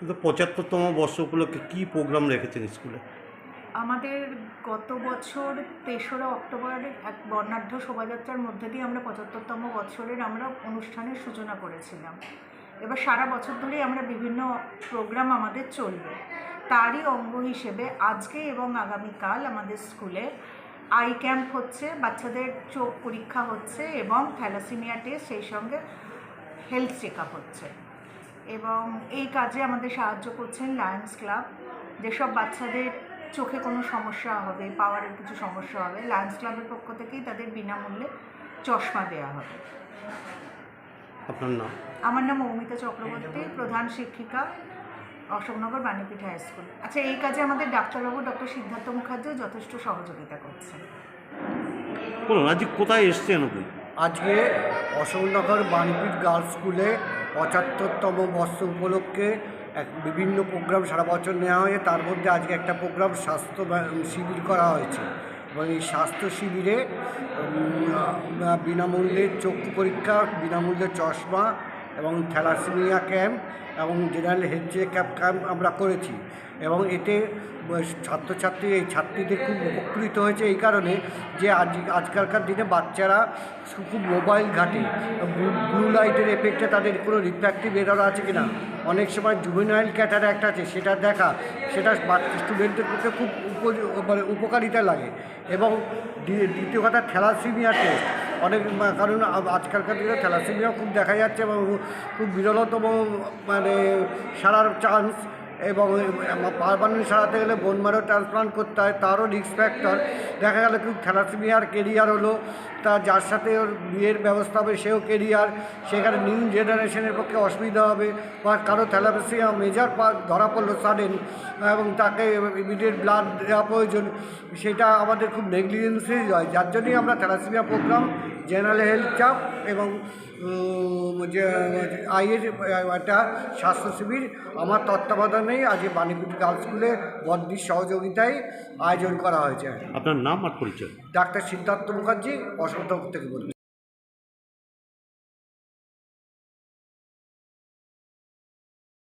কিন্তু পঁচাত্তরতম বর্ষ উপলক্ষে কী প্রোগ্রাম রেখেছেন স্কুলে আমাদের গত বছর তেসরা অক্টোবর এক বর্ণাঢ্য শোভাযাত্রার মধ্যে দিয়ে আমরা পঁচাত্তরতম বছরের আমরা অনুষ্ঠানের সূচনা করেছিলাম। এবার সারা বছর ধরেই আমরা বিভিন্ন প্রোগ্রাম আমাদের চলবে। তারই অঙ্গ হিসেবে আজকে এবং আগামীকাল আমাদের স্কুলে আই ক্যাম্প হচ্ছে, বাচ্চাদের চোখ পরীক্ষা হচ্ছে এবং থ্যালাসিমিয়া টেস্ট সেই সঙ্গে হেলথ চেক হচ্ছে। এবং এই কাজে আমাদের সাহায্য করছেন লায়ন্স ক্লাব যেসব বাচ্চাদের চোখে কোনো সমস্যা হবে পাওয়ারের কিছু সমস্যা হবে লায়ন্স ক্লাবের পক্ষ থেকেই তাদের বিনামূল্যে চশমা দেওয়া হবে। আপনার নাম? আমার নাম মৌমিতা চক্রবর্তী প্রধান শিক্ষিকা অশোকনগর বাণীপীঠ হাই স্কুল। আচ্ছা এই কাজে আমাদের ডাক্তারবাবু ডক্টর সিদ্ধার্থ মুখার্জিও যথেষ্ট সহযোগিতা করছেন। আজকে কোথায় এসছেন আপনি? আজকে অশোকনগর বাণীপীঠ গার্লস স্কুলে পঁচাত্তরতম বর্ষ উপলক্ষে এক বিভিন্ন প্রোগ্রাম সারা বছর নেওয়া হয়েছে। তার মধ্যে আজকে একটা প্রোগ্রাম স্বাস্থ্য শিবির করা হয়েছে। এবং এই স্বাস্থ্য শিবিরে বিনামূল্যে চক্ষু পরীক্ষা, বিনামূল্যে চশমা এবং থ্যালাসেমিয়া ক্যাম্প এবং জেনারেল হেলথ আপ ক্যাম্প আমরা করেছি এবং এতে ছাত্রছাত্রী, এই ছাত্রীদের খুব উপকৃত হয়েছে এই কারণে যে আজ, আজকালকার দিনে বাচ্চারা খুব মোবাইল ঘাটে ব্লু লাইটের এফেক্টে তাদের কোনো রিফ্র্যাক্টিভ এরর আছে কিনা। অনেক সময় জুভেনাইল ক্যাটার একটা আছে, সেটা দেখা, সেটা স্টুডেন্টদের পক্ষে খুব মানে উপকারিতা লাগে। এবং দ্বিতীয় কথা, থ্যালাসিমিয়া টেস্ট অনেক কারণ আজকালকার দিনে থ্যালাসেমিয়া খুব দেখা যাচ্ছে এবং খুব বিরলতম মানে সারার চান্স এবং পারমানেন্ট সারাতে গেলে বোন ম্যারো ট্রান্সপ্লান্ট করতে হয়, তারও রিস্ক ফ্যাক্টর দেখা গেল খুব থ্যালাসেমিয়ার কেরিয়ার হলো, তা যার সাথে ওর বিয়ের ব্যবস্থা হবে সেও কেরিয়ার সেখানে নিউ জেনারেশনের পক্ষে অসুবিধা হবে, বা কারও থ্যালাসেমিয়া মেজার ধরা পড়ল সাডেন এবং তাকে ইমিডিয়েট ব্লাড দেওয়া প্রয়োজন, সেটা আমাদের খুব নেগলিজেন্সেই হয়। যার জন্যই আমরা থ্যালাসেমিয়া প্রোগ্রাম জেনারেল হেলথ চাপ এবং যে আইয়ের একটা স্বাস্থ্য শিবির, আমার তত্ত্বাবধানেই আজকে বাণীপুর গার্লস স্কুলে বদ্দির সহযোগিতায় আয়োজন করা হয়েছে। আপনার নাম আর পরিচয়? ডাক্তার সিদ্ধার্থ মুখার্জি অসন্ত থেকে বলছি